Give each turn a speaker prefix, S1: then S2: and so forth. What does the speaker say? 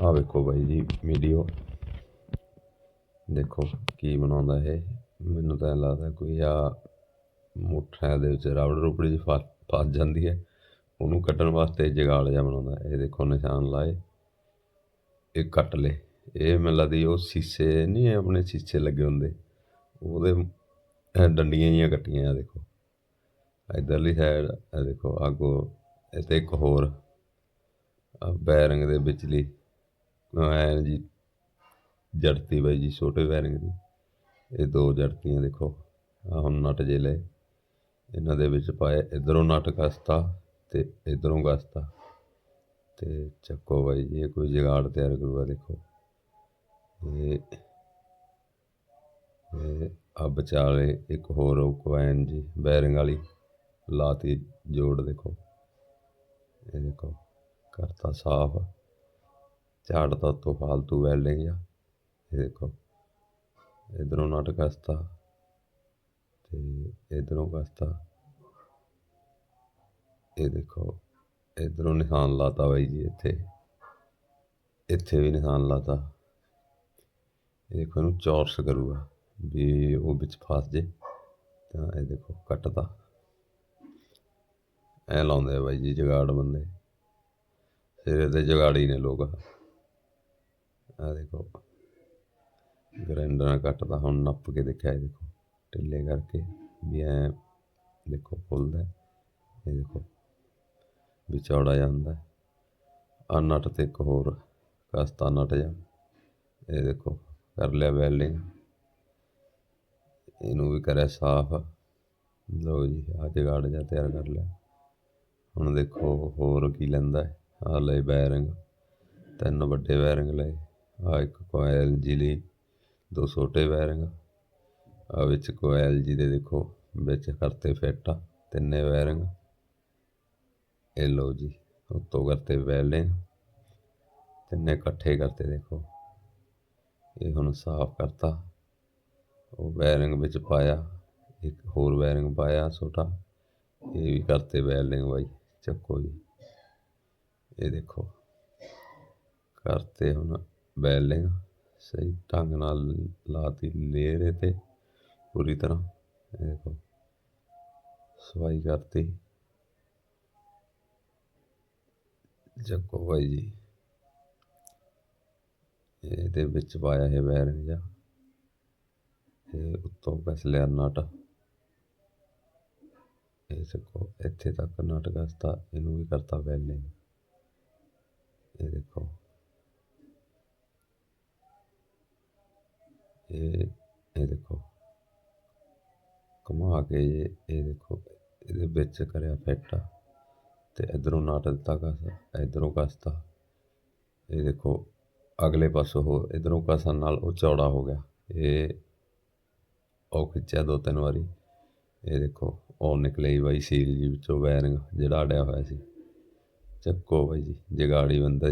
S1: ਆ ਵੇਖੋ ਬਾਈ ਜੀ ਵੀਡੀਓ ਦੇਖੋ ਕੀ ਬਣਾਉਂਦਾ ਇਹ। ਮੈਨੂੰ ਤਾਂ ਲੱਗਦਾ ਕੋਈ ਆ ਮੁੱਠਿਆਂ ਦੇ ਵਿੱਚ ਰਬੜ ਰੁਬੜ ਜੀ ਫਸ ਫਸ ਜਾਂਦੀ ਹੈ। ਉਹਨੂੰ ਕੱਢਣ ਵਾਸਤੇ ਜਗਾਲ ਜਿਹਾ ਬਣਾਉਂਦਾ। ਇਹ ਦੇਖੋ ਨਿਸ਼ਾਨ ਲਾਏ। ਇਹ ਕੱਟ ਲੇ ਇਹ ਮੈਨੂੰ ਲੱਗਦੀ ਉਹ ਸੀਸੇ ਨਹੀਂ ਆਪਣੇ ਸੀਸੇ ਲੱਗੇ ਹੁੰਦੇ। ਉਹਦੇ ਡੰਡੀਆਂ ਜੀਆਂ ਕੱਟੀਆਂ ਆ, ਦੇਖੋ। ਇਧਰਲੀ ਸਾਈਡ ਇਹ ਦੇਖੋ ਆਗੋ ਇੱਥੇ ਇੱਕ ਹੋਰ। ਆ ਬੈਰਿੰਗ ਦੇ ਵਿਚਲੀ। ਐ ਜੀ, ਜੜਤੀ ਬਾਈ ਜੀ ਛੋਟੇ ਵੈਰਿੰਗ ਦੀ ਇਹ ਦੋ ਜੜਤੀਆਂ ਦੇਖੋ ਆ ਹੁਣ ਨਟ ਜੇ ਲਏ। ਇਹਨਾਂ ਦੇ ਵਿੱਚ ਪਾਏ ਇਧਰੋਂ ਨਟ ਕਸਤਾ ਤੇ ਇਧਰੋਂ ਕਸਤਾ। ਤੇ ਚੱਕੋ ਬਾਈ ਜੀ, ਇਹ ਕੋਈ ਜਗਾੜ ਤਿਆਰ ਕਰੂਗਾ ਦੇਖੋ। ਇਹ ਇਹ ਆ ਵਿਚਾਲੇ ਇੱਕ ਹੋਰ ਉਹ ਕੋਇਨ ਜੀ ਬੈਰਿੰਗ ਵਾਲੀ ਲਾਤੀ ਜੋੜ ਦੇਖੋ। ਇਹ ਦੇਖੋ, ਕਰਤਾ ਸਾਫ਼। ਝਾੜਦਾ ਤੋਂ ਫਾਲਤੂ ਵੈਲਡਿੰਗ ਆ। ਇਹ ਦੇਖੋ, ਇਧਰੋਂ ਨਟ ਕਸਤਾ ਤੇ ਇਧਰੋਂ ਕਸਤਾ। ਇਹ ਦੇਖੋ, ਇਧਰੋਂ ਨਿਸ਼ਾਨ ਲਾਤਾ ਬਾਈ ਜੀ ਇੱਥੇ। ਇੱਥੇ ਵੀ ਨਿਸ਼ਾਨ ਲਾਤਾ। ਇਹ ਦੇਖੋ, ਇਹਨੂੰ ਚੌਰਸ ਕਰੂਗਾ ਵੀ ਉਹ ਵਿੱਚ ਫਸ ਜੇ, ਤਾਂ ਇਹ ਦੇਖੋ, ਕੱਟਦਾ। ਐ ਲਾਉਂਦੇ ਆ ਬਾਈ ਜੀ, ਜਗਾੜ ਬੰਦੇ। ਸਿਰੇ ਤੇ ਜਗਾੜੀ ਨੇ ਲੋਕ। ਆ ਦੇਖੋ ਗ੍ਰਾਈਂਡਰ ਨਾਲ ਕੱਟਦਾ, ਹੁਣ ਨੱਪ ਕੇ ਦੇਖਿਆ ਇਹ ਦੇਖੋ, ਢਿੱਲੇ ਕਰਕੇ ਵੀ ਐ ਦੇਖੋ ਫੁੱਲਦਾ ਇਹ ਦੇਖੋ ਵੀ ਚੌੜਾ ਜਾਂਦਾ ਆ ਨਟ ਤੇ ਇੱਕ ਹੋਰ ਕਸਤਾ ਨਟ ਜਾ ਇਹ ਦੇਖੋ ਕਰ ਲਿਆ ਵੈਲਡਿੰਗ ਇਹਨੂੰ ਵੀ ਕਰਿਆ ਸਾਫ਼। ਲਓ ਜੀ ਆ ਜਗਾੜ ਜਾ ਤਿਆਰ ਕਰ ਲਿਆ। ਹੁਣ ਦੇਖੋ ਹੋਰ ਕੀ ਲੈਂਦਾ ਆ ਲੈ ਬੈਰਿੰਗ, ਤਿੰਨ ਵੱਡੇ ਬੈਰਿੰਗ ਲਏ। ਇੱਕ ਕੋਇਲ ਜੀ ਲਈ ਦੋ ਛੋਟੇ ਬੈਰਿੰਗ ਆ ਵਿੱਚ ਕੋਇਲ ਜੀ ਦੇ ਦੇਖੋ, ਵਿੱਚ ਕਰਤੇ ਫਿੱਟ ਆ, ਤਿੰਨੇ ਬੈਰਿੰਗ ਇਹ ਲਓ ਜੀ, ਉੱਤੋਂ ਕਰਤੇ ਵੈਲਡਿੰਗ ਤਿੰਨੇ ਇਕੱਠੇ ਕਰਤੇ ਦੇਖੋ। ਇਹ ਹੁਣ ਸਾਫ਼ ਕਰਤਾ। ਉਹ ਬੈਰਿੰਗ ਵਿੱਚ ਪਾਇਆ, ਇੱਕ ਹੋਰ ਬੈਰਿੰਗ ਪਾਇਆ ਛੋਟਾ। ਇਹ ਵੀ ਕਰਤੇ ਵੈਲਡਿੰਗ ਬਾਈ, ਚੱਕੋ ਜੀ। ਇਹ ਦੇਖੋ, ਕਰਤੇ ਹੁਣ ਵੈਲਡਿੰਗ ਸਹੀ ਢੰਗ ਨਾਲ ਲਾਤੀ ਲੇਅਰ ਤੇ ਪੂਰੀ ਤਰ੍ਹਾਂ। ਇਹ ਦੇਖੋ ਸਵਾਈ ਕਰਤੀ। ਚੱਕੋ ਭਾਈ ਜੀ, ਇਹਦੇ ਵਿੱਚ ਪਾਇਆ ਇਹ ਬੈਰਿੰਗ ਜਾ ਇਹ ਉੱਤੋਂ ਕਸ ਲਿਆ ਨਟ। ਇਹ ਚੱਕੋ, ਇੱਥੇ ਤੱਕ ਨਟ ਕਸਤਾ ਇਹਨੂੰ ਵੀ ਕਰਤਾ ਵੈਲਡਿੰਗ ਇਹ ਦੇਖੋ। ਇਹ ਇਹ ਦੇਖੋ ਘੁਮਾ ਕੇ ਇਹ ਇਹ ਦੇਖੋ ਇਹਦੇ ਵਿੱਚ ਕਰਿਆ ਫਿੱਟ ਤੇ ਇਧਰੋਂ ਨਾਟ ਦਿੱਤਾ ਕਸਾ ਇਧਰੋਂ ਕਸਤਾ ਇਹ ਦੇਖੋ ਅਗਲੇ ਪਾਸੋਂ ਹੋ ਇਧਰੋਂ ਕਸਣ ਨਾਲ ਉਹ ਚੌੜਾ ਹੋ ਗਿਆ ਇਹ ਉਹ ਖਿੱਚਿਆ ਦੋ ਤਿੰਨ ਵਾਰੀ ਇਹ ਦੇਖੋ ਉਹ ਨਿਕਲੇ ਬਾਈ ਸੀਲ ਜੀ ਵਿੱਚੋਂ ਬੈਰਿੰਗ ਜਿਹੜਾ ਅੜਿਆ ਹੋਇਆ ਸੀ ਚੱਕੋ ਬਾਈ ਜੀ ਜਗਾੜੀ ਬੰਦਾ